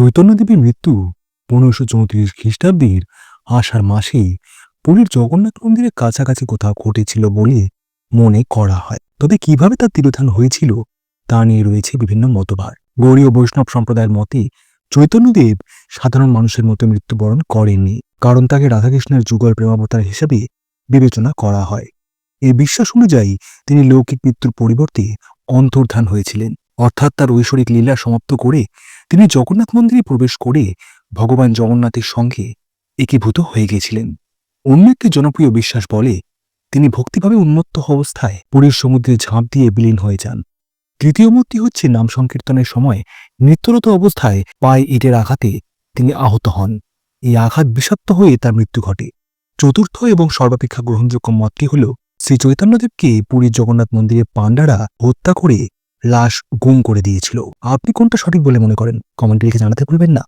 চৈতন্যদেবীর মৃত্যু পনেরোশো চৌত্রিশ খ্রিস্টাব্দের আষাঢ় মাসেই পুরীর জগন্নাথ মন্দিরের কাছাকাছি কোথাও ঘটেছিল বলে মনে করা হয়। তবে কীভাবে তার তিরোধান হয়েছিল তা নিয়ে রয়েছে বিভিন্ন মতবাদ। গৌরীয় বৈষ্ণব সম্প্রদায়ের মতে চৈতন্যদেব সাধারণ মানুষের মতো মৃত্যুবরণ করেননি, কারণ তাকে রাধাকৃষ্ণের যুগল প্রেমাবতার হিসেবে বিবেচনা করা হয়। এই বিশ্বাস অনুযায়ী তিনি লৌকিক মৃত্যুর পরিবর্তে অন্তর্ধান হয়েছিলেন। অর্থাৎ তার ঐশ্বরিক লীলা সমাপ্ত করে তিনি জগন্নাথ মন্দিরে প্রবেশ করে ভগবান জগন্নাথের সঙ্গে একীভূত হয়ে গিয়েছিলেন অন্য একটি জনপ্রিয় বিশ্বাস বলে, তিনি ভক্তিভাবে উন্মত্ত অবস্থায় পুরীর সমুদ্রে ঝাঁপ দিয়ে বিলীন হয়ে যান। তৃতীয় মূর্তি হচ্ছে নাম সংকীর্তনের সময় নৃত্যরত অবস্থায় পায়ে ইটের আঘাতে তিনি আহত হন। এই আঘাত বিষাক্ত হয়ে তার মৃত্যু ঘটে। চতুর্থ এবং সর্বাপেক্ষা গ্রহণযোগ্য মতটি হল শ্রী চৈতন্যদেবকে পুরীর জগন্নাথ মন্দিরে পাণ্ডারা হত্যা করে লাশ গুম করে দিয়েছিল। আপনি কোনটা সঠিক বলে মনে করেন? কমেন্টে লিখে জানাতে ভুলবেন না।